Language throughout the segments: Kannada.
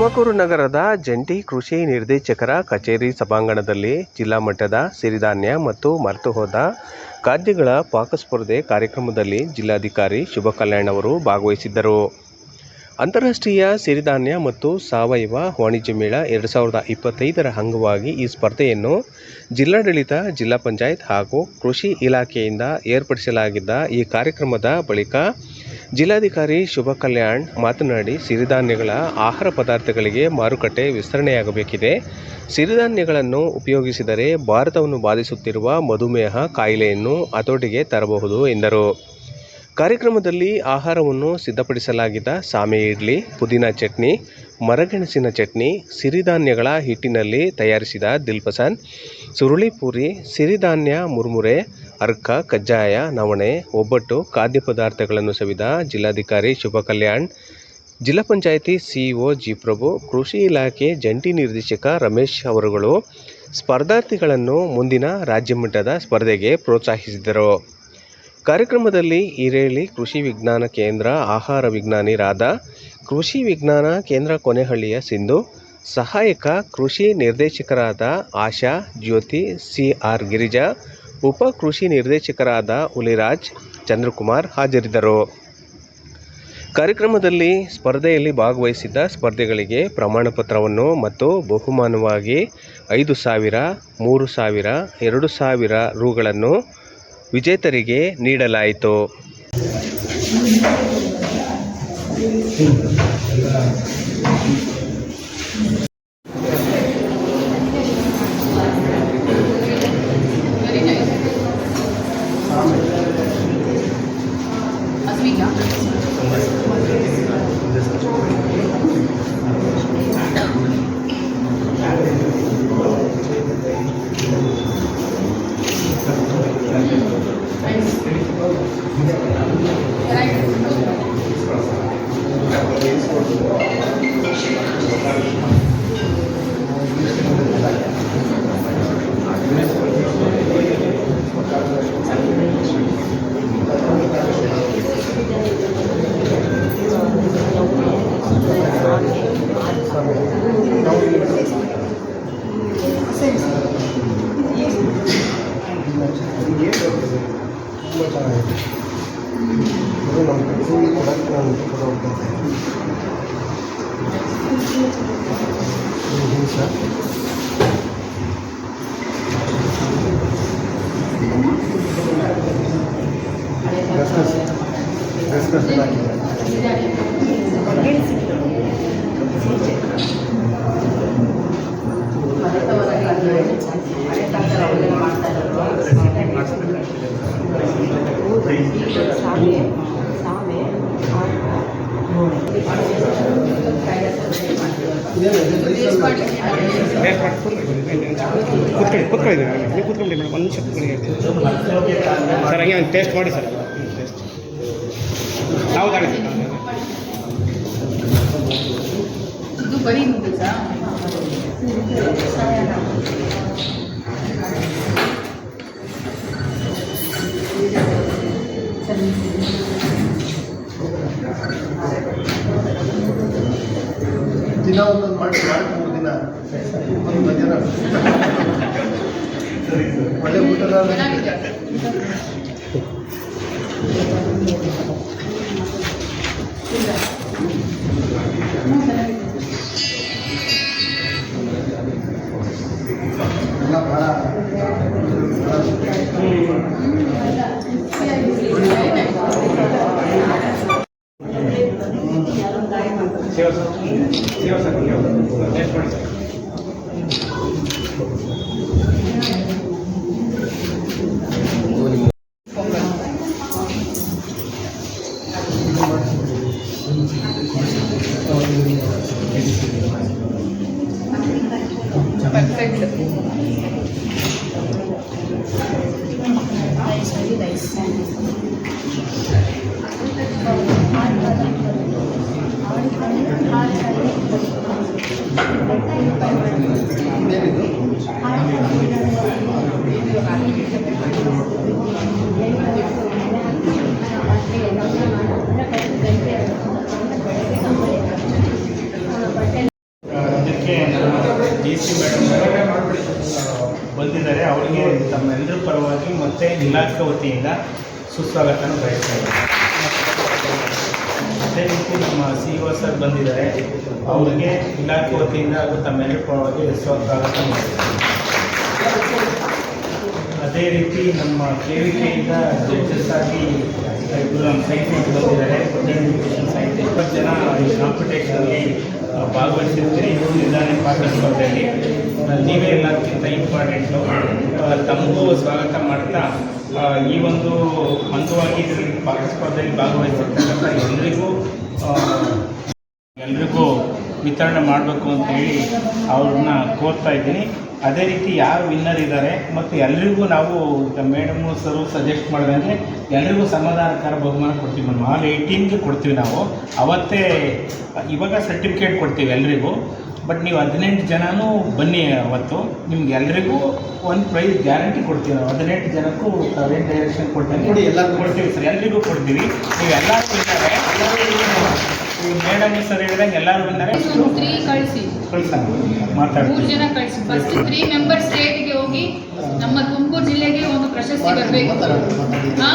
ತುಮಕೂರು ನಗರದ ಜಂಟಿ ಕೃಷಿ ನಿರ್ದೇಶಕರ ಕಚೇರಿ ಸಭಾಂಗಣದಲ್ಲಿ ಜಿಲ್ಲಾ ಮಟ್ಟದ ಸಿರಿಧಾನ್ಯ ಮತ್ತು ಮರೆತುಹೋದ ಖಾದ್ಯಗಳ ಪಾಕಸ್ಪರ್ಧೆ ಕಾರ್ಯಕ್ರಮದಲ್ಲಿ ಜಿಲ್ಲಾಧಿಕಾರಿ ಶುಭ ಕಲ್ಯಾಣ್ ಅವರು ಭಾಗವಹಿಸಿದ್ದರು. ಅಂತಾರಾಷ್ಟ್ರೀಯ ಸಿರಿಧಾನ್ಯ ಮತ್ತು ಸಾವಯವ ವಾಣಿಜ್ಯ ಮೇಳ ಎರಡು ಸಾವಿರದ ಇಪ್ಪತ್ತೈದರ ಅಂಗವಾಗಿ ಈ ಸ್ಪರ್ಧೆಯನ್ನು ಜಿಲ್ಲಾಡಳಿತ, ಜಿಲ್ಲಾ ಪಂಚಾಯತ್ ಹಾಗೂ ಕೃಷಿ ಇಲಾಖೆಯಿಂದ ಏರ್ಪಡಿಸಲಾಗಿದ್ದ ಈ ಕಾರ್ಯಕ್ರಮದ ಬಳಿಕ ಜಿಲ್ಲಾಧಿಕಾರಿ ಶುಭ ಕಲ್ಯಾಣ್ ಮಾತನಾಡಿ, ಸಿರಿಧಾನ್ಯಗಳ ಆಹಾರ ಪದಾರ್ಥಗಳಿಗೆ ಮಾರುಕಟ್ಟೆ ವಿಸ್ತರಣೆಯಾಗಬೇಕಿದೆ. ಸಿರಿಧಾನ್ಯಗಳನ್ನು ಉಪಯೋಗಿಸಿದರೆ ಭಾರತವನ್ನು ಬಾಧಿಸುತ್ತಿರುವ ಮಧುಮೇಹ ಕಾಯಿಲೆಯನ್ನು ಹತೋಟಿಗೆ ತರಬಹುದು ಎಂದರು. ಕಾರ್ಯಕ್ರಮದಲ್ಲಿ ಆಹಾರವನ್ನು ಸಿದ್ಧಪಡಿಸಲಾಗಿದ್ದ ಸಾಮೆ ಇಡ್ಲಿ, ಪುದೀನ ಚಟ್ನಿ, ಮರಗೆಣಸಿನ ಚಟ್ನಿ, ಸಿರಿಧಾನ್ಯಗಳ ಹಿಟ್ಟಿನಲ್ಲಿ ತಯಾರಿಸಿದ ದಿಲ್ಪಸನ್, ಸುರುಳಿ ಪೂರಿ, ಸಿರಿಧಾನ್ಯ ಮುರ್ಮುರೆ ಅರ್ಕ, ಕಜ್ಜಾಯ, ನವಣೆ, ಒಬ್ಬಟ್ಟು, ಖಾದ್ಯ ಪದಾರ್ಥಗಳನ್ನು ಸವಿದ ಜಿಲ್ಲಾಧಿಕಾರಿ ಶುಭ ಕಲ್ಯಾಣ್. ಜಿಲ್ಲಾ ಪಂಚಾಯಿತಿ ಸಿಇಒ ಜಿ ಪ್ರಭು, ಕೃಷಿ ಇಲಾಖೆ ಜಂಟಿ ನಿರ್ದೇಶಕ ರಮೇಶ್ ಅವರುಗಳು ಸ್ಪರ್ಧಾರ್ಥಿಗಳನ್ನು ಮುಂದಿನ ರಾಜ್ಯ ಮಟ್ಟದ ಸ್ಪರ್ಧೆಗೆ ಪ್ರೋತ್ಸಾಹಿಸಿದರು. ಕಾರ್ಯಕ್ರಮದಲ್ಲಿ ಹಿರೇಳಿ ಕೃಷಿ ವಿಜ್ಞಾನ ಕೇಂದ್ರ ಆಹಾರ ವಿಜ್ಞಾನಿ ವಿಜ್ಞಾನಿರಾದ ಕೃಷಿ ವಿಜ್ಞಾನ ಕೇಂದ್ರ ಕೊನೆಹಳ್ಳಿಯ ಸಿಂಧು, ಸಹಾಯಕ ಕೃಷಿ ನಿರ್ದೇಶಕರಾದ ಆಶಾ, ಜ್ಯೋತಿ ಸಿ ಆರ್ ಗಿರಿಜಾ ಉಪ ಕೃಷಿ ನಿರ್ದೇಶಕರಾದ ಹುಲಿರಾಜ್, ಚಂದ್ರಕುಮಾರ್ ಹಾಜರಿದ್ದರು. ಕಾರ್ಯಕ್ರಮದಲ್ಲಿ ಸ್ಪರ್ಧೆಯಲ್ಲಿ ಭಾಗವಹಿಸಿದ್ದ ಸ್ಪರ್ಧೆಗಳಿಗೆ ಪ್ರಮಾಣ ಪತ್ರವನ್ನು ಮತ್ತು ಬಹುಮಾನವಾಗಿ ಐದು ಸಾವಿರ, ಮೂರು ಸಾವಿರ, ಎರಡು ಸಾವಿರ ರುಗಳನ್ನು ವಿಜೇತರಿಗೆ ನೀಡಲಾಯಿತು. ತುಂಬ ಚೆನ್ನಾಗಿದೆ ಅದು ನಮ್ಮ ಕಚೇರಿ ಕೊಡೋಕ್ಕೆ ನಾನು ಕೂಡ ಹೋಗ್ತಾ ಇದ್ದೆ ಹ್ಞೂ ಸರ್ ಗಸಗಸೆ ಗಸಗಸೆ ಹಾಕಿದ್ದಾರೆ ಸಾಮೆ ಸಾಮೆ ಕೂತ್ಕೊಳ್ಳಿ ಕೂತ್ಕೊಳ್ಳಿ ನೀವು ಕೂತ್ಕೊಳ್ಳಿ ಮೇಡಮ್ ಒಂದು ನಿಮಿಷ ಸರ್ ಹಂಗೆ ಟೇಸ್ಟ್ ಮಾಡಿ ಸರ್ ಟೇಸ್ಟ್ ನಾವು ಬರೀ ನೂಡಲ್ಸಾ ದಿನ ಒಂದೊಂದು ಮಾಡಿ ಮಾಡಿ ಮೂರು ದಿನ? ಒಂದು ಮಧ್ಯಾಹ್ನ? ಒಳ್ಳೆ ಊಟದ ಎಲ್ಲ ಭಾಳ ಸೇವ ಸರ್ ಸೇವ ಸರ್ ಟೇಸ್ಟ್ ಇಲಾಖೆ ವತಿಯಿಂದ ಸುಸ್ವಾಗತನ ಬಯಸ್ತಾ ಇದ್ದೀನಿ. ಅದೇ ರೀತಿ ನಮ್ಮ ಸಿ ಒ ಸರ್ ಬಂದಿದ್ದಾರೆ. ಅವರಿಗೆ ಇಲಾಖೆ ವತಿಯಿಂದ ಹಾಗೂ ತಮ್ಮೆಲ್ಲರ ಪರವಾಗಿ ಸ್ವಾಗತ ಅದೇ ರೀತಿ ನಮ್ಮ ಕೆ ವಿ ಕೆಯಿಂದ ಜಡ್ಜಸ್ ಆಗಿ ನಮ್ಮ ಸೈಂಟಿಸ್ಟ್ ಬಂದಿದ್ದಾರೆ ಇಪ್ಪತ್ತು ಜನ ಈ ಕಾಂಪಿಟೇಷನಲ್ಲಿ ಭಾಗವಹಿಸಿರ್ತೀರಿ. ನಿಧಾನ ಪಾಠ ಸ್ಪರ್ಧೆಯಲ್ಲಿ ನೀವೇ ಎಲ್ಲಕ್ಕಿಂತ ಇಂಪಾರ್ಟೆಂಟು ತಮಗೂ ಸ್ವಾಗತ ಮಾಡ್ತಾ ಈ ಒಂದು ಹಂತವಾಗಿ ಇದರಲ್ಲಿ ಪಾಠ ಸ್ಪರ್ಧೆಯಲ್ಲಿ ಭಾಗವಹಿಸಿರ್ತಕ್ಕಂಥ ಎಲ್ಲರಿಗೂ ಎಲ್ರಿಗೂ ವಿತರಣೆ ಮಾಡಬೇಕು ಅಂತೇಳಿ ಅವ್ರನ್ನ ಕೋರ್ತಾ ಇದ್ದೀನಿ. ಅದೇ ರೀತಿ ಯಾರು ವಿನ್ನರ್ ಇದ್ದಾರೆ ಮತ್ತು ಎಲ್ರಿಗೂ ನಾವು ಮೇಡಮ್ ಸರು ಸಜೆಸ್ಟ್ ಮಾಡಿದಂಗೆ ಎಲ್ರಿಗೂ ಸಮಾಧಾನಕರ ಬಹುಮಾನ ಕೊಡ್ತೀವಿ ಮೇಡಮ್. ಆಲ್ ಏಯ್ಟೀನ್ಗೆ ಕೊಡ್ತೀವಿ ನಾವು. ಅವತ್ತೇ ಇವಾಗ ಸರ್ಟಿಫಿಕೇಟ್ ಕೊಡ್ತೀವಿ ಎಲ್ರಿಗೂ. ಬಟ್ ನೀವು ಹದಿನೆಂಟು ಜನನೂ ಬನ್ನಿ ಅವತ್ತು. ನಿಮ್ಗೆ ಎಲ್ರಿಗೂ ಒಂದು ಪ್ರೈಸ್ ಗ್ಯಾರಂಟಿ ಕೊಡ್ತೀವಿ ನಾವು. ಹದಿನೆಂಟು ಜನಕ್ಕೂ ಏನು ಡೈರೆಕ್ಷನ್ ಕೊಡ್ತೀವಿ ನೋಡಿ ಎಲ್ಲರಿಗೂ ಕೊಡ್ತೀವಿ ಸರ್ ಎಲ್ರಿಗೂ ಕೊಡ್ತೀವಿ. ನೀವು ಎಲ್ಲರೂ ಇದ್ದಾರೆ ಮೇಡಮ್ ಸರ್ ಹೇಳಿದಂಗೆ ಎಲ್ಲರೂ ಬಂದಾರೆ ಕಳಿಸಿ. ಕಳ್ಸೋಣ ಮೂರು ಮಾತಾಡ್ತೀವಿ ಜನ ಕಳಿಸಿ. ಫಸ್ಟ್ ತ್ರೀ ಮೆಂಬರ್ ಸ್ಟೇಟ್ಗೆ ಹೋಗಿ ನಮ್ಮ ತುಮಕೂರು ಜಿಲ್ಲೆಗೆ ಒಂದು ಪ್ರಶಸ್ತಿ ಬರಬೇಕು. ಹಾ?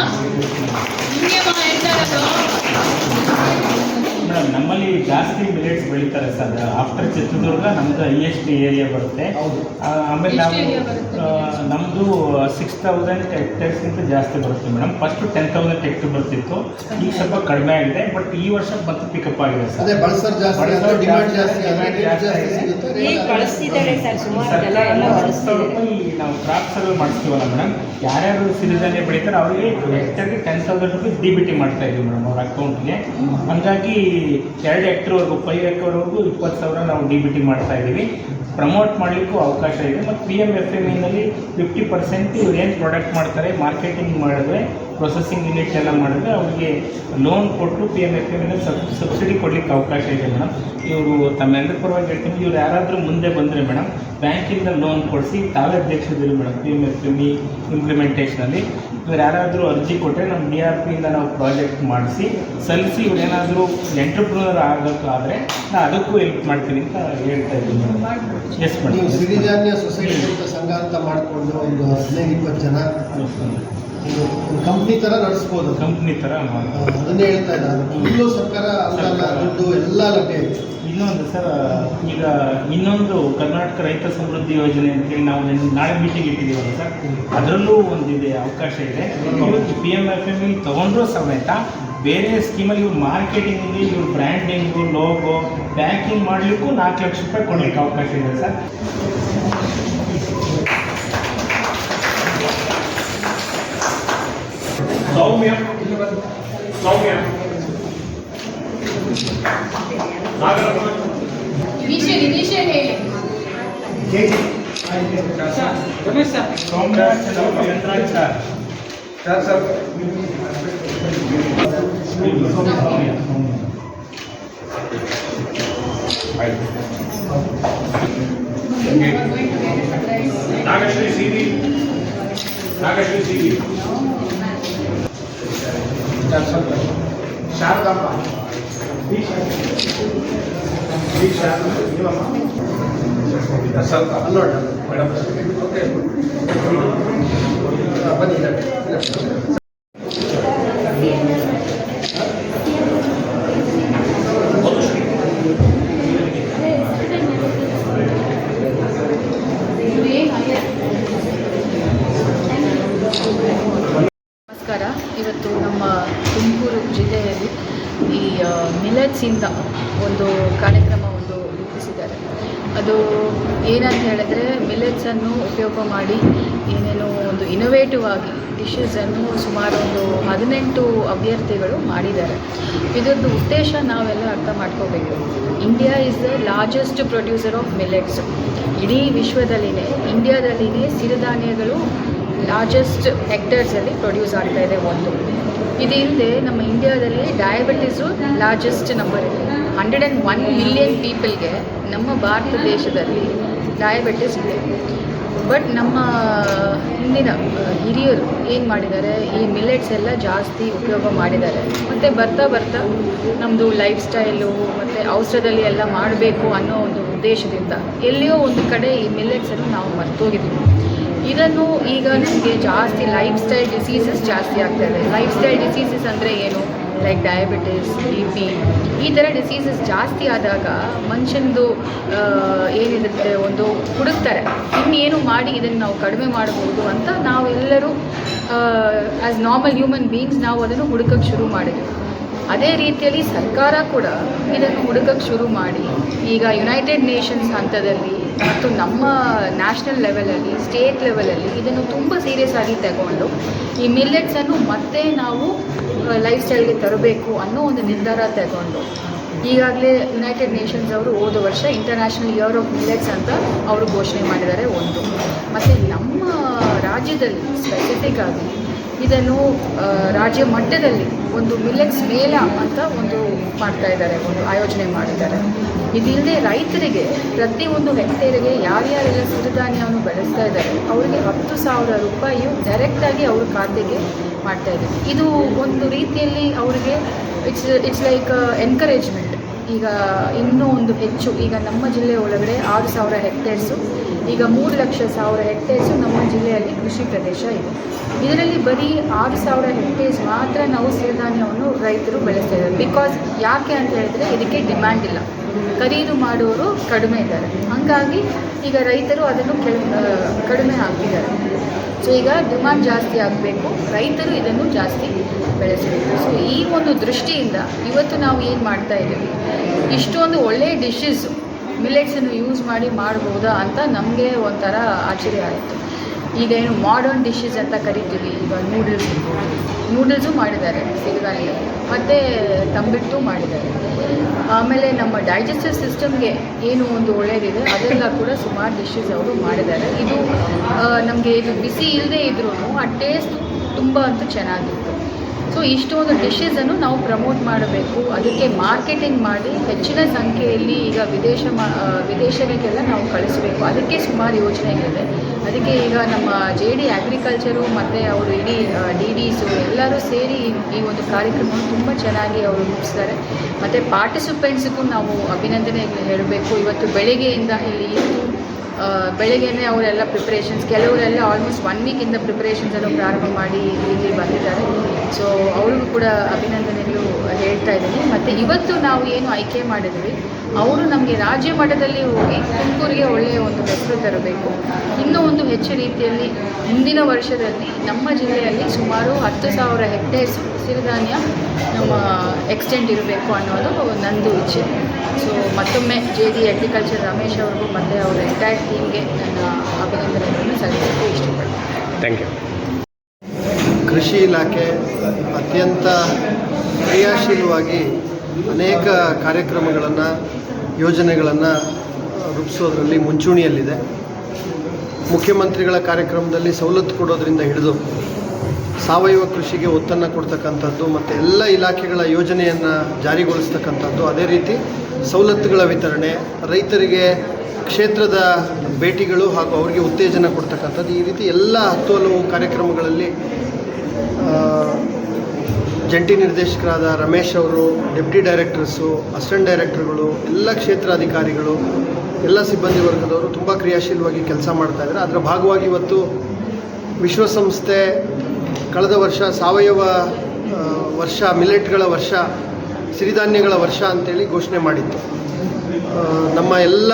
ಹೇಳ್ತಾ ಮೇಡಮ್ ನಮ್ಮಲ್ಲಿ ಜಾಸ್ತಿ ಮಿಲೆಟ್ಸ್ ಬೆಳೀತಾರೆ ಸರ್. ಆಫ್ಟರ್ ಚಿತ್ರದುರ್ಗ ನಮ್ದು ಹೈಯೆಸ್ಟ್ ಏರಿಯಾ ಬರುತ್ತೆ. ಹೌದು. ಆ, ಆಮೇಲೆ ನಾವು ನಮ್ದು ನಮ್ಮದು ಸಿಕ್ಸ್ ತೌಸಂಡ್ ಹೆಕ್ಟೇರ್ಸ್ಗಿಂತ ಜಾಸ್ತಿ ಬರುತ್ತೆ madam. First ten thousand hectare ಬರ್ತಿತ್ತು. ಈಗ ಸ್ವಲ್ಪ ಕಡಿಮೆ ಆಗಿದೆ. ಬಟ್ ಈ ವರ್ಷ ಮತ್ತೆ ಪಿಕಪ್ ಆಗಿದೆ ಸರ್. ನಾವು ಕ್ರಾಪ್ ಸರ್ವೆ ಮಾಡಿಸ್ತೀವಲ್ಲ ಮೇಡಮ್. ಯಾರ್ಯಾರು ಸಿರಿಧಾನ್ಯ ಬೆಳೀತಾರೆ ಅವರಿಗೆ ಹೆಕ್ಟರ್ಗೆ ten thousand rupees D B T ಮಾಡ್ತಾ ಇದ್ದೀವಿ ಮೇಡಮ್ ಅವ್ರ ಅಕೌಂಟ್ಗೆ ಹಂಗಾಗಿ ಎರಡು ಹೆಕ್ಟರ್ವರೆಗೂ ಫೈವ್ ಹೆಕ್ಟರ್ವರೆಗೂ ಇಪ್ಪತ್ತು ಸಾವಿರ ನಾವು ಡಿ ಬಿ ಟಿ ಮಾಡ್ತಾ ಇದ್ದೀವಿ. ಪ್ರಮೋಟ್ ಮಾಡಲಿಕ್ಕೂ ಅವಕಾಶ ಇದೆ. ಮತ್ತು ಪಿ ಎಂ ಎಫ್ ಎಂ ಇನಲ್ಲಿ ಫಿಫ್ಟಿ ಪರ್ಸೆಂಟ್ ಇವ್ರು ಏನು ಪ್ರಾಡಕ್ಟ್ ಮಾಡ್ತಾರೆ ಮಾರ್ಕೆಟಿಂಗ್ ಮಾಡಿದ್ರೆ ಪ್ರೊಸೆಸಿಂಗ್ ಯೂನಿಟ್ ಎಲ್ಲ ಮಾಡಿದ್ರೆ ಅವ್ರಿಗೆ ಲೋನ್ ಕೊಟ್ಟು ಪಿ ಎಂ ಎಫ್ ಎಮ್ಮಿಂದ ಸಬ್ ಸಬ್ಸಿಡಿ ಕೊಡ್ಲಿಕ್ಕೆ ಅವಕಾಶ ಇದೆ ಮೇಡಮ್. ಇವರು ತಮ್ಮೆಲ್ಲರ ಪರವಾಗಿ ಹೇಳ್ತೀನಿ ಇವ್ರು ಯಾರಾದರೂ ಮುಂದೆ ಬಂದರೆ ಮೇಡಮ್ ಬ್ಯಾಂಕಿಂದ ಲೋನ್ ಕೊಡಿಸಿ ತಾವೇ ಅಧ್ಯಕ್ಷದಲ್ಲಿ madam P M F M E ಇಂಪ್ಲಿಮೆಂಟೇಷನಲ್ಲಿ ಇವ್ರು ಯಾರಾದರೂ ಅರ್ಜಿ ಕೊಟ್ಟರೆ ನಮ್ಮ ಡಿ ಆರ್ ಪಿಯಿಂದ ನಾವು ಪ್ರಾಜೆಕ್ಟ್ ಮಾಡಿಸಿ ಸಲ್ಲಿಸಿ ಇವ್ರು ಏನಾದರೂ ಎಂಟ್ರಪ್ರೂನರ್ ಆಗೋಕ್ಕಾದರೆ ನಾನು ಅದಕ್ಕೂ ಹೆಲ್ಪ್ ಮಾಡ್ತೀನಿ ಅಂತ ಹೇಳ್ತಾ ಇದ್ದೀನಿ ಮೇಡಮ್. ಎಸ್ ಮೇಡಮ್ ಸಿರಿಧಾನ್ಯ ಸೊಸೈಟಿ ಸಂಘ ಅಂತ ಮಾಡಿಕೊಂಡು ಒಂದು ಹದಿನೈದು ಇಪ್ಪತ್ತು ಜನ ಕಂಪ್ನಿ ಥರ ನಡೆಸ್ಬೋದು. ಕಂಪ್ನಿ ಥರ ಮಾಡಿ ಅದನ್ನೇ ಹೇಳ್ತಾ ಇದ್ದಾರೆ ಫುಲ್ಲು ಸರ್ಕಾರ ದುಡ್ಡು ಎಲ್ಲ ಲಭ್ಯ ಇನ್ನೊಂದು ಸರ್ ಈಗ ಇನ್ನೊಂದು ಕರ್ನಾಟಕ ರೈತ ಸಮೃದ್ಧಿ ಯೋಜನೆ ಅಂತೇಳಿ ನಾವು ನಿನ್ನೆ- ನಾಳೆ ಮೀಟಿಂಗ್ ಇಟ್ಟಿದ್ದೀವಲ್ಲ ಸರ್? ಅದರಲ್ಲೂ ಒಂದಿದೆ ಅವಕಾಶ ಇದೆ. ಪಿ ಎಂ ಎಫ್ ಎಂ ತೊಗೊಂಡ್ರೂ ಸಮೇತ ಬೇರೆ ಸ್ಕೀಮಲ್ಲಿ ಇವ್ರು ಮಾರ್ಕೆಟಿಂಗ್ ಇವ್ರ ಬ್ರ್ಯಾಂಡಿಂಗು ಲೋಗೋ ಪ್ಯಾಕಿಂಗ್ ಮಾಡಲಿಕ್ಕೂ ನಾಲ್ಕು ಲಕ್ಷ ರೂಪಾಯಿ ಕೊಡಲಿಕ್ಕೆ ಅವಕಾಶ ಇದೆ sir. ಸೌಮ್ಯ ಸೌಮ್ಯ ಇನಿಷಿಯಲ್ ಇನಿಷಿಯಲ್ ಹೇಳಿ ಸೌಮ್ಯ Chandraj sir Nagashree C V Nagashree C V Sharadamma ಸ್ವಲ್ಪ ಅಲ್ಲೋಡ ಮೇಡಮ್. ಬನ್ನಿ ಇಲ್ಲ. ನಮಸ್ಕಾರ ಇವತ್ತು ನಮ್ಮ ತುಮಕೂರು ಜಿಲ್ಲೆಯಲ್ಲಿ ಈ ಮಿಲೆಟ್ಸಿಂದ ಒಂದು ಕಾರ್ಯಕ್ರಮ ಒಂದು ರೂಪಿಸಿದ್ದಾರೆ ಅದು ಏನಂತ ಹೇಳಿದ್ರೆ ಮಿಲೆಟ್ಸನ್ನು ಉಪಯೋಗ ಮಾಡಿ ಏನೇನೋ ಒಂದು ಇನೋವೇಟಿವ್ ಆಗಿ ಡಿಶಸನ್ನು ಸುಮಾರು ಒಂದು ಹದಿನೆಂಟು ಅಭ್ಯರ್ಥಿಗಳು ಮಾಡಿದ್ದಾರೆ. ಇದರದ್ದು ಉದ್ದೇಶ ನಾವೆಲ್ಲ ಅರ್ಥ ಮಾಡ್ಕೋಬೇಕು. India is the largest producer of millets ಇಡೀ ವಿಶ್ವದಲ್ಲಿನೇ, ಇಂಡಿಯಾದಲ್ಲಿನೇ ಸಿರಿಧಾನ್ಯಗಳು ಲಾರ್ಜೆಸ್ಟ್ ಹೆಕ್ಟರ್ಸಲ್ಲಿ ಪ್ರೊಡ್ಯೂಸ್ ಆಗ್ತಾ ಇದೆ ಒಂದು. ಇದು ಇಲ್ಲದೆ ನಮ್ಮ ಇಂಡಿಯಾದಲ್ಲಿ ಡಯಾಬಿಟಿಸು ಲಾರ್ಜೆಸ್ಟ್ ನಂಬರ್ ಇದೆ. ಹಂಡ್ರೆಡ್ ಆ್ಯಂಡ್ ಒನ್ ಮಿಲಿಯನ್ ಪೀಪಲ್ಗೆ ನಮ್ಮ ಭಾರತ ದೇಶದಲ್ಲಿ ಡಯಾಬಿಟಿಸ್ ಇದೆ ಬಟ್ ನಮ್ಮ ಹಿಂದಿನ ಹಿರಿಯರು ಏನು ಮಾಡಿದ್ದಾರೆ? ಈ ಮಿಲೆಟ್ಸ್ ಎಲ್ಲ ಜಾಸ್ತಿ ಉಪಯೋಗ ಮಾಡಿದ್ದಾರೆ. ಮತ್ತು ಬರ್ತಾ ಬರ್ತಾ ನಮ್ಮದು ಲೈಫ್ ಸ್ಟೈಲು ಮತ್ತು ಔಷಧದಲ್ಲಿ ಎಲ್ಲ ಮಾಡಬೇಕು ಅನ್ನೋ ಒಂದು ಉದ್ದೇಶದಿಂದ ಎಲ್ಲಿಯೋ ಒಂದು ಕಡೆ ಈ ಮಿಲ್ಲೆಟ್ಸನ್ನು ನಾವು ಮರ್ತೋಗಿದ್ದೀವಿ. ಇದನ್ನು ಈಗ ನಮಗೆ ಜಾಸ್ತಿ ಲೈಫ್ ಸ್ಟೈಲ್ ಡಿಸೀಸಸ್ ಜಾಸ್ತಿ ಆಗ್ತಾಯಿದೆ ಲೈಫ್ ಸ್ಟೈಲ್ ಡಿಸೀಸಸ್ ಅಂದರೆ ಏನು? ಲೈಕ್ ಡಯಾಬಿಟಿಸ್ ಬಿ ಪಿ ಈ ಥರ ಡಿಸೀಸಸ್ ಜಾಸ್ತಿ ಆದಾಗ ಮನುಷ್ಯನದು ಏನಿರುತ್ತೆ ಒಂದು ಹುಡುಕ್ತಾರೆ. ಇನ್ನೇನು ಮಾಡಿ ಇದನ್ನು ನಾವು ಕಡಿಮೆ ಮಾಡ್ಬೋದು ಅಂತ ನಾವೆಲ್ಲರೂ ಆ್ಯಸ್ ನಾರ್ಮಲ್ ಹ್ಯೂಮನ್ ಬೀಯಿಂಗ್ಸ್ ನಾವು ಅದನ್ನು ಹುಡುಕಕ್ಕೆ ಶುರು ಮಾಡಿದ್ವಿ. ಅದೇ ರೀತಿಯಲ್ಲಿ ಸರ್ಕಾರ ಕೂಡ ಇದನ್ನು ಹುಡುಕಕ್ಕೆ ಶುರು ಮಾಡಿ. ಈಗ ಯುನೈಟೆಡ್ ನೇಷನ್ಸ್ ಹಂತದಲ್ಲಿ ಮತ್ತು ನಮ್ಮ ನ್ಯಾಷನಲ್ ಲೆವೆಲಲ್ಲಿ ಸ್ಟೇಟ್ ಲೆವೆಲಲ್ಲಿ ಇದನ್ನು ತುಂಬ ಸೀರಿಯಸ್ ಆಗಿ ತಗೊಂಡು ಈ ಮಿಲ್ಲೆಟ್ಸನ್ನು ಮತ್ತೆ ನಾವು ಲೈಫ್ ಸ್ಟೈಲ್ಗೆ ತರಬೇಕು ಅನ್ನೋ ಒಂದು ನಿರ್ಧಾರ ತಗೊಂಡು. ಈಗಾಗಲೇ ಯುನೈಟೆಡ್ ನೇಷನ್ಸ್ ಅವರು ಹೋದ ವರ್ಷ ಇಂಟರ್ನ್ಯಾಷನಲ್ ಇಯರ್ ಆಫ್ ಮಿಲೆಟ್ಸ್ ಅಂತ ಅವರು ಘೋಷಣೆ ಮಾಡಿದ್ದಾರೆ ಒಂದು. ಮತ್ತು ನಮ್ಮ ರಾಜ್ಯದಲ್ಲಿ ಸ್ಪೆಸಿಫಿಕ್ ಆಗಿ ಇದನ್ನು ರಾಜ್ಯ ಮಟ್ಟದಲ್ಲಿ ಒಂದು ಮಿಲೆಟ್ಸ್ ಮೇಲ ಅಂತ ಒಂದು ಮಾಡ್ತಾ ಇದ್ದಾರೆ, ಒಂದು ಆಯೋಜನೆ ಮಾಡಿದ್ದಾರೆ. ಇದಿಲ್ಲದೆ ರೈತರಿಗೆ, ಪ್ರತಿಯೊಂದು ಹೆಕ್ಟೇರಿಗೆ ಯಾರ್ಯಾರೆಲ್ಲ ಸಿರಿಧಾನ್ಯವನ್ನು ಬೆಳೆಸ್ತಾ ಇದ್ದಾರೆ, ಅವರಿಗೆ ಹತ್ತು ಸಾವಿರ ರೂಪಾಯಿಯು ಡೈರೆಕ್ಟಾಗಿ ಅವ್ರ ಖಾತೆಗೆ ಮಾಡ್ತಾ ಇದ್ದಾರೆ ಇದು ಒಂದು ರೀತಿಯಲ್ಲಿ ಅವರಿಗೆ ಇಟ್ಸ್ ಇಟ್ಸ್ ಲೈಕ್ ಎನ್ಕರೇಜ್ಮೆಂಟ್ ಈಗ ಇನ್ನೂ ಒಂದು ಹೆಚ್ಚು, ಈಗ ನಮ್ಮ ಜಿಲ್ಲೆ ಒಳಗಡೆ ಆರು ಸಾವಿರ ಹೆಕ್ಟೇರ್ಸು ಈಗ ಮೂರು ಲಕ್ಷ ಸಾವಿರ ಹೆಕ್ಟೇರ್ಸು ನಮ್ಮ ಜಿಲ್ಲೆಯಲ್ಲಿ ಕೃಷಿ ಪ್ರದೇಶ ಇದೆ. ಇದರಲ್ಲಿ ಬರೀ ಆರು ಸಾವಿರ ಹೆಕ್ಟೇರ್ಸ್ ಮಾತ್ರ ನಾವು ಸಿರಿಧಾನ್ಯವನ್ನು ರೈತರು ಬೆಳೆಸ್ತಾ ಇದ್ದಾರೆ. ಬಿಕಾಸ್ ಯಾಕೆ ಅಂತ ಹೇಳಿದ್ರೆ ಇದಕ್ಕೆ ಡಿಮ್ಯಾಂಡ್ ಇಲ್ಲ. ಖರೀದು ಮಾಡುವವರು ಕಡಿಮೆ ಇದ್ದಾರೆ. ಹಾಗಾಗಿ ಈಗ ರೈತರು ಅದನ್ನು ಕಡಿಮೆ ಹಾಕಿದ್ದಾರೆ. ಸೊ ಈಗ ಡಿಮ್ಯಾಂಡ್ ಜಾಸ್ತಿ ಆಗಬೇಕು. ರೈತರು ಇದನ್ನು ಜಾಸ್ತಿ ಬೆಳೆಸಬೇಕು. ಸೊ ಈ ಒಂದು ದೃಷ್ಟಿಯಿಂದ ಇವತ್ತು ನಾವು ಏನು ಮಾಡ್ತಾ ಇದ್ದೀವಿ? ಇಷ್ಟೊಂದು ಒಳ್ಳೆಯ ಡಿಶಸ್ ಮಿಲೆಟ್ಸನ್ನು ಯೂಸ್ ಮಾಡಿ ಮಾಡ್ಬೋದಾ ಅಂತ ನಮಗೆ ಒಂಥರ ಆಶ್ಚರ್ಯ ಆಯಿತು. ಈಗೇನು ಮಾಡರ್ನ್ ಡಿಶಸ್ ಅಂತ ಕರಿತೀವಿ, ಈಗ ನೂಡಲ್ಸ್ ನೂಡಲ್ಸು ಮಾಡಿದ್ದಾರೆ ಸಿರಿಧಾನ್ಯ. ಮತ್ತು ತಂಬಿಟ್ಟು ಮಾಡಿದ್ದಾರೆ. ಆಮೇಲೆ ನಮ್ಮ ಡೈಜೆಸ್ಟಿವ್ ಸಿಸ್ಟಮ್ಗೆ ಏನು ಒಂದು ಒಳ್ಳೆಯದಿದೆ ಅದೆಲ್ಲ ಕೂಡ ಸುಮಾರು ಡಿಶಸ್ ಅವರು ಮಾಡಿದ್ದಾರೆ. ಇದು ನಮಗೆ ಇದು ಬಿಸಿ ಇಲ್ಲದೇ ಇದ್ರೂ ಆ ಟೇಸ್ಟ್ ತುಂಬ ಅಂತೂ ಚೆನ್ನಾಗಿತ್ತು ಸೊ ಇಷ್ಟೊಂದು ಡಿಶಸನ್ನು ನಾವು ಪ್ರಮೋಟ್ ಮಾಡಬೇಕು. ಅದಕ್ಕೆ ಮಾರ್ಕೆಟಿಂಗ್ ಮಾಡಿ ಹೆಚ್ಚಿನ ಸಂಖ್ಯೆಯಲ್ಲಿ ಈಗ ವಿದೇಶ ಮಾ ವಿದೇಶಗಳಿಗೆಲ್ಲ ನಾವು ಕಳಿಸಬೇಕು. ಅದಕ್ಕೆ ಸುಮಾರು ಯೋಜನೆಗಳಿದೆ ಅದಕ್ಕೆ ಈಗ ನಮ್ಮ ಜೆ ಡಿ ಅಗ್ರಿಕಲ್ಚರು ಮತ್ತು ಅವರು ಇಡೀ ಡಿ ಡಿಸು ಎಲ್ಲರೂ ಸೇರಿ ಈ- ಒಂದು ಕಾರ್ಯಕ್ರಮವನ್ನು ತುಂಬ ಚೆನ್ನಾಗಿ ಅವರು ರೂಪಿಸ್ತಾರೆ. ಮತ್ತು ಪಾರ್ಟಿಸಿಪೆಂಟ್ಸ್ಗೂ ನಾವು ಅಭಿನಂದನೆ ಹೇಳಬೇಕು. ಇವತ್ತು ಬೆಳಗ್ಗೆಯಿಂದ ಇಲ್ಲಿ ಬೆಳಗ್ಗೆನೇ ಅವರೆಲ್ಲ ಪ್ರಿಪ್ರೇಷನ್ಸ್ ಕೆಲವರೆಲ್ಲ ಆಲ್ಮೋಸ್ಟ್ ಒನ್ ವೀಕಿಂದ ಪ್ರಿಪ್ರೇಷನ್ಸನ್ನು ಪ್ರಾರಂಭ ಮಾಡಿ ಇಲ್ಲಿ ಬಂದಿದ್ದಾರೆ. ಸೊ ಅವ್ರಿಗೂ ಕೂಡ ಅಭಿನಂದನೆಗಳು ಹೇಳ್ತಾ ಇದ್ದೀನಿ. ಮತ್ತು ಇವತ್ತು ನಾವು ಏನು ಆಯ್ಕೆ ಮಾಡಿದ್ವಿ ಅವರು ನಮಗೆ ರಾಜ್ಯ ಮಟ್ಟದಲ್ಲಿ ಹೋಗಿ ತುಮಕೂರಿಗೆ ಒಳ್ಳೆಯ ಒಂದು ಹೆಸರು ತರಬೇಕು. ಇನ್ನೂ ಒಂದು ಹೆಚ್ಚು ರೀತಿಯಲ್ಲಿ ಮುಂದಿನ ವರ್ಷದಲ್ಲಿ ನಮ್ಮ ಜಿಲ್ಲೆಯಲ್ಲಿ ಸುಮಾರು ಹತ್ತು ಸಾವಿರ ಹೆಕ್ಟೇರ್ಸ್ ಸಿರಿಧಾನ್ಯ ನಮ್ಮ ಎಕ್ಸ್ಟೆಂಡ್ ಇರಬೇಕು ಅನ್ನೋದು ನಂದು ಇಚ್ಛೆ. ಸೊ ಮತ್ತೊಮ್ಮೆ ಜೆ ಡಿ ಅಗ್ರಿಕಲ್ಚರ್ ರಮೇಶ್ ಅವ್ರಿಗೂ ಮತ್ತು ಅವರ ಎಂಟೈರ್ ಟೀಮ್ಗೆ ನನ್ನ ಅಭಿನಂದನೆಗಳನ್ನು ಸಲ್ಲಿಸಲಿಕ್ಕೆ ಇಷ್ಟಪಡ್ತೀನಿ. ಥ್ಯಾಂಕ್ ಯು ಕೃಷಿ ಇಲಾಖೆ ಅತ್ಯಂತ ಕ್ರಿಯಾಶೀಲವಾಗಿ ಅನೇಕ ಕಾರ್ಯಕ್ರಮಗಳನ್ನು ಯೋಜನೆಗಳನ್ನು ರೂಪಿಸೋದ್ರಲ್ಲಿ ಮುಂಚೂಣಿಯಲ್ಲಿದೆ. ಮುಖ್ಯಮಂತ್ರಿಗಳ ಕಾರ್ಯಕ್ರಮದಲ್ಲಿ ಸವಲತ್ತು ಕೊಡೋದರಿಂದ ಹಿಡಿದು ಸಾವಯವ ಕೃಷಿಗೆ ಒತ್ತನ್ನು ಕೊಡ್ತಕ್ಕಂಥದ್ದು ಮತ್ತು ಎಲ್ಲ ಇಲಾಖೆಗಳ ಯೋಜನೆಯನ್ನು ಜಾರಿಗೊಳಿಸ್ತಕ್ಕಂಥದ್ದು ಅದೇ ರೀತಿ ಸವಲತ್ತುಗಳ ವಿತರಣೆ, ರೈತರಿಗೆ ಕ್ಷೇತ್ರದ ಭೇಟಿಗಳು ಹಾಗೂ ಅವರಿಗೆ ಉತ್ತೇಜನ ಕೊಡ್ತಕ್ಕಂಥದ್ದು, ಈ ರೀತಿ ಎಲ್ಲ ಹತ್ತು ಹಲವು ಕಾರ್ಯಕ್ರಮಗಳಲ್ಲಿ ಜಂಟಿ ನಿರ್ದೇಶಕರಾದ ರಮೇಶ್ ಅವರು, ಡೆಪ್ಟಿ ಡೈರೆಕ್ಟರ್ಸು, ಅಸಿಸ್ಟೆಂಟ್ ಡೈರೆಕ್ಟರ್ಗಳು, ಎಲ್ಲ ಕ್ಷೇತ್ರಾಧಿಕಾರಿಗಳು, ಎಲ್ಲ ಸಿಬ್ಬಂದಿ ವರ್ಗದವರು ತುಂಬ ಕ್ರಿಯಾಶೀಲವಾಗಿ ಕೆಲಸ ಮಾಡ್ತಾ ಇದ್ದಾರೆ. ಅದರ ಭಾಗವಾಗಿ ಇವತ್ತು ವಿಶ್ವಸಂಸ್ಥೆ ಕಳೆದ ವರ್ಷ ಸಾವಯವ ವರ್ಷ ಮಿಲೆಟ್ಗಳ ವರ್ಷ, ಸಿರಿಧಾನ್ಯಗಳ ವರ್ಷ ಅಂತೇಳಿ ಘೋಷಣೆ ಮಾಡಿತ್ತು. ನಮ್ಮ ಎಲ್ಲ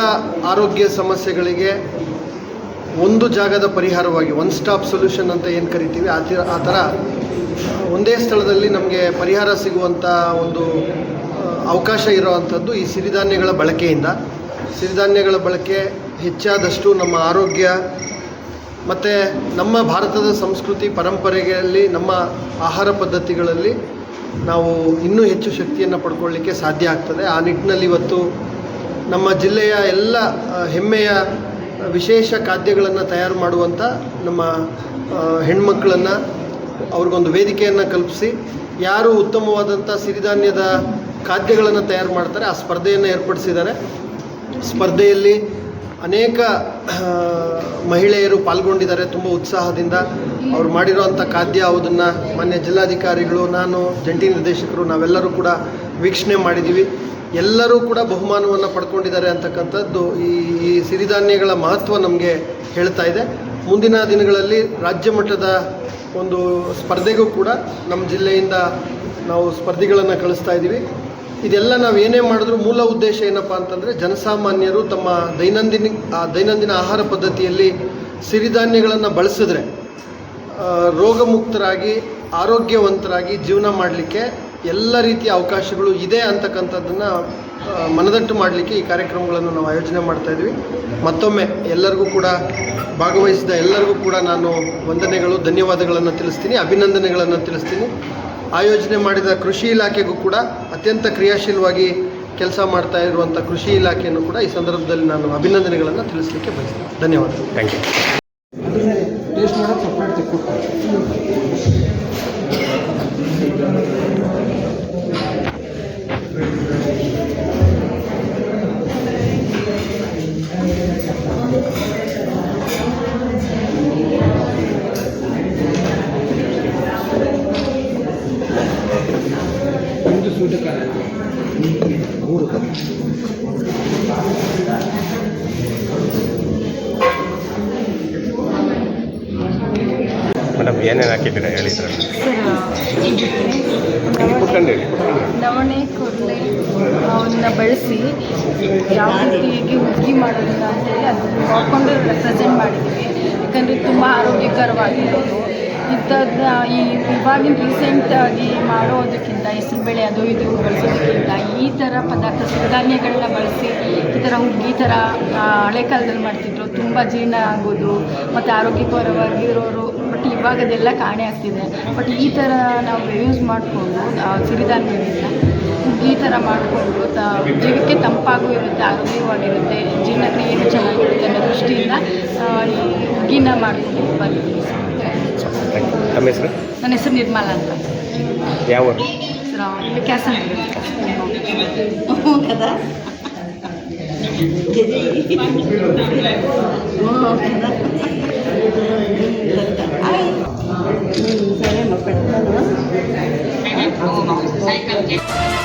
ಆರೋಗ್ಯ ಸಮಸ್ಯೆಗಳಿಗೆ ಒಂದು ಜಾಗದ ಪರಿಹಾರವಾಗಿ ಒನ್ ಸ್ಟಾಪ್ ಸೊಲ್ಯೂಷನ್ ಅಂತ ಏನು ಕರಿತೀವಿ, ಆ ಥರ ಆ ಥರ ಒಂದೇ ಸ್ಥಳದಲ್ಲಿ ನಮಗೆ ಪರಿಹಾರ ಸಿಗುವಂಥ ಒಂದು ಅವಕಾಶ ಇರುವಂಥದ್ದು ಈ ಸಿರಿಧಾನ್ಯಗಳ ಬಳಕೆಯಿಂದ. ಸಿರಿಧಾನ್ಯಗಳ ಬಳಕೆ ಹೆಚ್ಚಾದಷ್ಟು ನಮ್ಮ ಆರೋಗ್ಯ ಮತ್ತು ನಮ್ಮ ಭಾರತದ ಸಂಸ್ಕೃತಿ ಪರಂಪರೆಯಲ್ಲಿ ನಮ್ಮ ಆಹಾರ ಪದ್ಧತಿಗಳಲ್ಲಿ ನಾವು ಇನ್ನೂ ಹೆಚ್ಚು ಶಕ್ತಿಯನ್ನು ಪಡ್ಕೊಳ್ಳಿಕ್ಕೆ ಸಾಧ್ಯ ಆಗ್ತದೆ. ಆ ನಿಟ್ಟಿನಲ್ಲಿ ಇವತ್ತು ನಮ್ಮ ಜಿಲ್ಲೆಯ ಎಲ್ಲ ಹೆಮ್ಮೆಯ ವಿಶೇಷ ಖಾದ್ಯಗಳನ್ನು ತಯಾರು ಮಾಡುವಂಥ ನಮ್ಮ ಹೆಣ್ಮಕ್ಳನ್ನು ಅವ್ರಿಗೊಂದು ವೇದಿಕೆಯನ್ನು ಕಲ್ಪಿಸಿ, ಯಾರು ಉತ್ತಮವಾದಂಥ ಸಿರಿಧಾನ್ಯದ ಖಾದ್ಯಗಳನ್ನು ತಯಾರು ಮಾಡ್ತಾರೆ, ಆ ಸ್ಪರ್ಧೆಯನ್ನು ಏರ್ಪಡಿಸಿದ್ದಾರೆ. ಸ್ಪರ್ಧೆಯಲ್ಲಿ ಅನೇಕ ಮಹಿಳೆಯರು ಪಾಲ್ಗೊಂಡಿದ್ದಾರೆ. ತುಂಬ ಉತ್ಸಾಹದಿಂದ ಅವ್ರು ಮಾಡಿರೋವಂಥ ಖಾದ್ಯ ಅದನ್ನು ಮಾನ್ಯ ಜಿಲ್ಲಾಧಿಕಾರಿಗಳು, ನಾನು, ಜಂಟಿ ನಿರ್ದೇಶಕರು, ನಾವೆಲ್ಲರೂ ಕೂಡ ವೀಕ್ಷಣೆ ಮಾಡಿದ್ದೀವಿ. ಎಲ್ಲರೂ ಕೂಡ ಬಹುಮಾನವನ್ನು ಪಡ್ಕೊಂಡಿದ್ದಾರೆ ಅಂತಕ್ಕಂಥದ್ದು ಈ ಈ ಸಿರಿಧಾನ್ಯಗಳ ಮಹತ್ವ ನಮಗೆ ಹೇಳ್ತಾ ಇದೆ. ಮುಂದಿನ ದಿನಗಳಲ್ಲಿ ರಾಜ್ಯ ಮಟ್ಟದ ಒಂದು ಸ್ಪರ್ಧೆಗೂ ಕೂಡ ನಮ್ಮ ಜಿಲ್ಲೆಯಿಂದ ನಾವು ಸ್ಪರ್ಧಿಗಳನ್ನು ಕಳಿಸ್ತಾ ಇದ್ದೀವಿ ಇದೆಲ್ಲ ನಾವು ಏನೇ ಮಾಡಿದ್ರು ಮೂಲ ಉದ್ದೇಶ ಏನಪ್ಪ ಅಂತಂದರೆ ಜನಸಾಮಾನ್ಯರು ತಮ್ಮ ದೈನಂದಿನ ದೈನಂದಿನ ಆಹಾರ ಪದ್ಧತಿಯಲ್ಲಿ ಸಿರಿಧಾನ್ಯಗಳನ್ನು ಬಳಸಿದ್ರೆ ರೋಗಮುಕ್ತರಾಗಿ, ಆರೋಗ್ಯವಂತರಾಗಿ ಜೀವನ ಮಾಡಲಿಕ್ಕೆ ಎಲ್ಲ ರೀತಿಯ ಅವಕಾಶಗಳು ಇದೆ ಅಂತಕ್ಕಂಥದ್ದನ್ನು ಮನದಟ್ಟು ಮಾಡಲಿಕ್ಕೆ ಈ ಕಾರ್ಯಕ್ರಮಗಳನ್ನು ನಾವು ಆಯೋಜನೆ ಮಾಡ್ತಾ ಇದ್ವಿ. ಮತ್ತೊಮ್ಮೆ ಎಲ್ಲರಿಗೂ ಕೂಡ ಭಾಗವಹಿಸಿದ ಎಲ್ಲರಿಗೂ ಕೂಡ ನಾನು ವಂದನೆಗಳು, ಧನ್ಯವಾದಗಳನ್ನು ತಿಳಿಸ್ತೀನಿ, ಅಭಿನಂದನೆಗಳನ್ನು ತಿಳಿಸ್ತೀನಿ. ಆಯೋಜನೆ ಮಾಡಿದ ಕೃಷಿ ಇಲಾಖೆಗೂ ಕೂಡ ಅತ್ಯಂತ ಕ್ರಿಯಾಶೀಲವಾಗಿ ಕೆಲಸ ಮಾಡ್ತಾ ಇರುವಂಥ ಕೃಷಿ ಇಲಾಖೆಯನ್ನು ಕೂಡ ಈ ಸಂದರ್ಭದಲ್ಲಿ ನಾನು ಅಭಿನಂದನೆಗಳನ್ನು ತಿಳಿಸಲಿಕ್ಕೆ ಬಯಸ್ತೇನೆ. ಧನ್ಯವಾದಗಳು. ಥ್ಯಾಂಕ್ ಯು ಏನೇನು ಹಾಕಿದ್ದೀರಾ ಕುತ್ಕೊಂಡು ಹೇಳಿ ನವಣೆ ಕೊರಲೆ ಅವನ್ನ ಬಳಸಿ ಯಾವ ರೀತಿಯಾಗಿ ಹುಗ್ಗಿ ಮಾಡೋದಿಲ್ಲ ಅಂತೇಳಿ ಅದನ್ನು ನೋಡಿಕೊಂಡು ರೆಪ್ರೆಸೆಂಟ್ ಮಾಡಿದ್ದೀವಿ. ಯಾಕಂದರೆ ತುಂಬ ಆರೋಗ್ಯಕರವಾಗಿರೋದು. ಇಂಥದ್ದು ಈ ಇವಾಗಿನ ರೀಸೆಂಟಾಗಿ ಮಾಡೋದಕ್ಕಿಂತ ಹೆಸರುಬೇಳೆ ಅದು ಇದು ಬಳಸೋದಕ್ಕಿಂತ ಈ ಥರ ಪದಾರ್ಥ ಸಿರಿಧಾನ್ಯಗಳನ್ನ ಬಳಸಿ ಈ ಥರ ಹುಗ್ಗಿ ಥರ ಹಳೆ ಕಾಲದಲ್ಲಿ ಮಾಡ್ತಿದ್ರು. ತುಂಬ ಜೀರ್ಣ ಆಗೋದು ಮತ್ತು ಆರೋಗ್ಯಕರವಾಗಿರೋರು ಬಟ್ ಇವಾಗ ಅದೆಲ್ಲ ಕಾಣೆ ಆಗ್ತಿದೆ ಬಟ್ ಈ ಥರ ನಾವು ಯೂಸ್ ಮಾಡಿಕೊಂಡು ಸಿರಿಧಾನ್ಯಗಳನ್ನ ಈ ಥರ ಮಾಡಿಕೊಂಡು ತ ಜೀವಕ್ಕೆ ತಂಪಾಗೂ ಇರುತ್ತೆ ಆರೋಗ್ಯವಾಗಿರುತ್ತೆ ಜೀರ್ಣಕ್ರಿಯೆಯೂ ಚೆನ್ನಾಗಿರುತ್ತೆ ಅನ್ನೋ ದೃಷ್ಟಿಯಿಂದ ಈ ಹುಗ್ಗಿನ ಮಾಡ್ಕೊಂಡು ಬಂದಿದ್ದೀವಿ ಹೆಸರು ನನ್ನ ಹೆಸರು ನಿರ್ಮಲ ಅಂತ ಯಾವ ಕೆಲಸ సరే సైకిల్